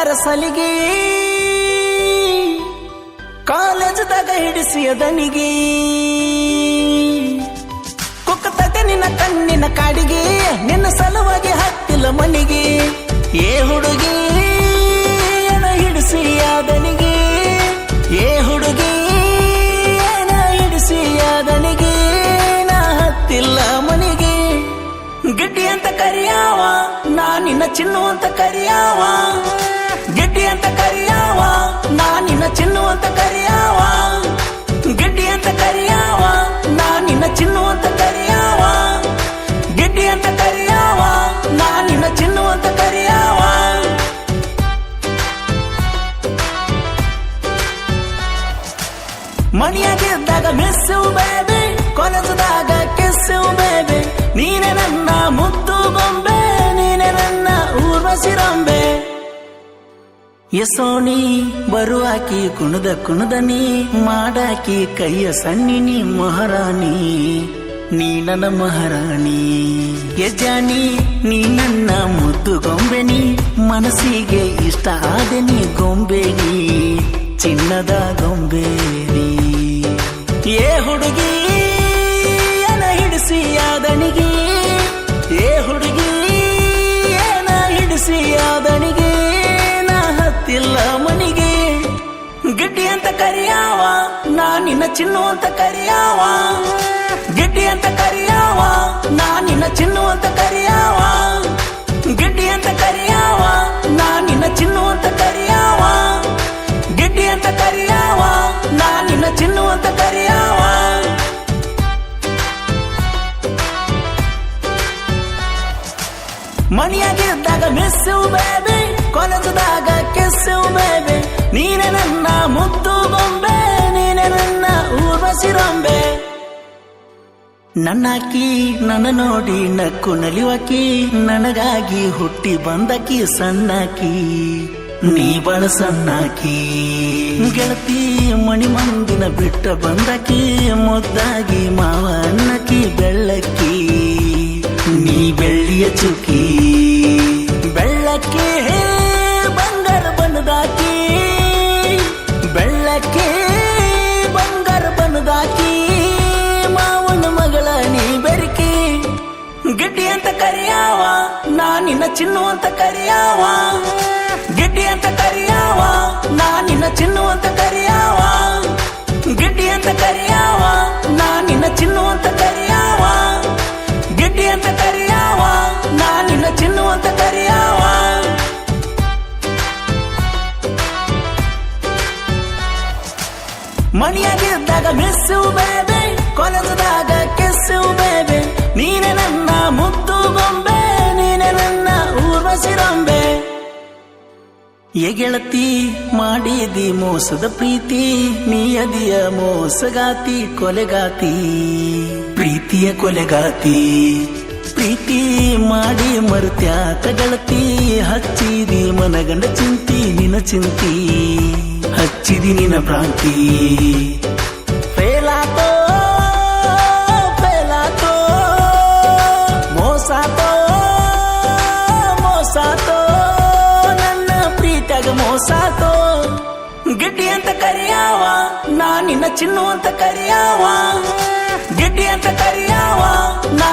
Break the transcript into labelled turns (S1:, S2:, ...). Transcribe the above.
S1: ಕೊಟ್ಟಾರ ಸಲಿಗೆ. ಕಾಲೇಜದಾಗ ಹಿಡಿಸಿಯ ದನಿಗೆ ಕುಕ್ಕತತೆ ನಿನ್ನ ಕಣ್ಣಿನ ಕಾಡಿಗೆ, ನಿನ್ನ ಸಲುವಾಗಿ ಹತ್ತಿಲ್ಲ ಮನೆಗೆ. ಏ ಹುಡುಗಿ, ಏನ ಹಿಡಿಸಿಯ ದನಿಗೆ ಏ ಹುಡುಗಿ, ಏನ ಹಿಡಿಸಿಯ ದನಿಗೆ ನಾ ಹತ್ತಿಲ್ಲ ಮನಿಗೆ. ಗಿಡ್ಡಿ ಅಂತ ಕರಿಯಾವ, ನಾ ನಿನ್ನ ಚಿನ್ನು ಅಂತ ಕರಿಯಾವ. ಚಿನ್ನು ಅಂತ ಕರಿಯಾವ. ಗೆಡ್ಡಿ ಅಂತ ಕರಿಯಾವ. ನಾ ನಿನ್ನ ಚಿನ್ನು ಅಂತ ಕರಿಯಾವ. ಗೆಡ್ಡಿ ಅಂತ ಕರಿಯಾವ. ನಾ ನಿನ್ನ ಚಿನ್ನು ಅಂತ ಕರಿಯಾವ ಮಣಿಯಾಗಿದ್ದಾಗ ಮಿಸ್ಸು ಬೇಬಿ ಕೊಲಸದಾಗ ಕಿಸ್ಸು ಬೇಬಿ ನೀನೆ ನನ್ನ ಮುದ್ದು ಗೊಂಬೆ ನೀನೆ ನನ್ನ ಊರ್ವಶಿರಂಬೆ ಯಸೋಣಿ ಬರುವಾಕಿ ಕುಣದ, ಕುಣದನಿ, ಮಾಡಾಕಿ, ಕೈಯ ಸಣ್ಣಿನಿ ಮಹಾರಾಣಿ, ನೀ ನನ್ನ ಮಹಾರಾಣಿ. ಯಜಾನಿ, ನೀ ನನ್ನ ಮುದ್ದು ಗೊಂಬೆನಿ, ಮನಸ್ಸಿಗೆ ಇಷ್ಟ ಆದನಿ ಗೊಂಬೆನಿ, ಚಿನ್ನದ ಗೊಂಬೆನಿ. ಏ ಹುಡುಗಿ ಅನ ಹಿಡಿಸಿ ಆದಣಿಗೆ ನಿನ್ನ ಚಿನ್ನು ಅಂತ ಕರಿಯಾವ? ಗಿಡ್ಡಿ ಅಂತ ಕರಿಯಾವ? ನಾ ನಿನ್ನ ಚಿನ್ನು ಅಂತ ಕರಿಯಾವ? ಗಿಡ್ಡಿ ಅಂತ ಕರಿಯಾವ? ನಾ ನಿನ್ನ ಚಿನ್ನು ಅಂತ ಕರಿಯಾವ? ಗಿಡ್ಡಿ ಅಂತ ಕರಿಯಾವ? ನಾ ನಿನ್ನ ಚಿನ್ನು ಅಂತ ಕರಿಯಾವ? ಮಣಿಯಾಗಿದ್ದಾಗ ಮಿಸ್ಸು ಬೇಬಿ ಕಾಲೇಜದಾಗ ಕಿಸ್ಸು ಬೇಬಿ ನೀನೆ ನನ್ನ ಮುದ್ದು ಗೊಂಬೆ ನನ್ನಾಕಿ, ನನ್ನ ನೋಡಿ ನಕ್ಕು ನಲಿವಾಕಿ ನನಗಾಗಿ ಹುಟ್ಟಿ ಬಂದಕಿ ಸಣ್ಣಕಿ. ನೀ ಬಳ ಸಣ್ಣಕಿ. ಗೆಳತಿ ಮಣಿ ಮಂದಿನ ಬಿಟ್ಟ ಬಂದಕಿ, ಮುದ್ದಾಗಿ ಮಾವ ಅನ್ನಕಿ ಬೆಳ್ಳಕ್ಕಿ. ನೀ ಬೆಳ್ಳಿಯ ಚುಕಿ ಬೆಳ್ಳಕ್ಕಿ ನಿನ್ನ ಚಿನ್ನು ಅಂತ ಕರಿಯಾವ? ಗಿಡ್ಡಿ ಅಂತ ಕರಿಯಾವ? ನಾ ನಿನ್ನ ಚಿನ್ನು ಅಂತ ಕರಿಯಾವ? ಗಿಡ್ಡಿ ಅಂತ ಕರಿಯಾವ? ನಾ ನಿನ್ನ ಚಿನ್ನು ಅಂತ ಕರಿಯಾವ? ಗಿಡ್ಡಿ ಅಂತ ಕರಿಯಾವ? ನಾ ನಿನ್ನ ಚಿನ್ನು ಅಂತ ಕರಿಯಾವ? ಮಣಿಯಾಗಿದ್ದಾಗ ಮಿಸ್ಸು ಬೇಬೆ ಕೊಲಸದಾಗ ಕಿಸ್ಸು ಬೇಬೆ ನೀನೆ ನನ್ನ ಮುದ್ದು ಏ ಗೆಳತಿ, ಮಾಡಿದಿ ಮೋಸದ ಪ್ರೀತಿ, ನೀಯದಿಯ ಮೋಸಗಾತಿ, ಕೊಲೆಗಾತಿ. ಪ್ರೀತಿಯ ಕೊಲೆಗಾತಿ. ಪ್ರೀತಿ ಮಾಡಿ ಮರುತ್ಯಾತ ಗೆಳತಿ, ಹಚ್ಚಿದಿ ಮನಗಂಡ ಚಿಂತಿ ನಿನ ಚಿಂತಿ. ಹಚ್ಚಿದಿ ನಿನ ಭ್ರಾಂತಿ. ಮೋಸಾತೋ ಗಿಡ್ಡಿ ಅಂತ ಕರಿಯಾವ ನಾ ನಿನ್ನ ಚಿನ್ನು ಅಂತ ಕರಿಯಾವ. ಗಿಡ್ಡಿ ಅಂತ ಕರಿಯಾವ ನಾ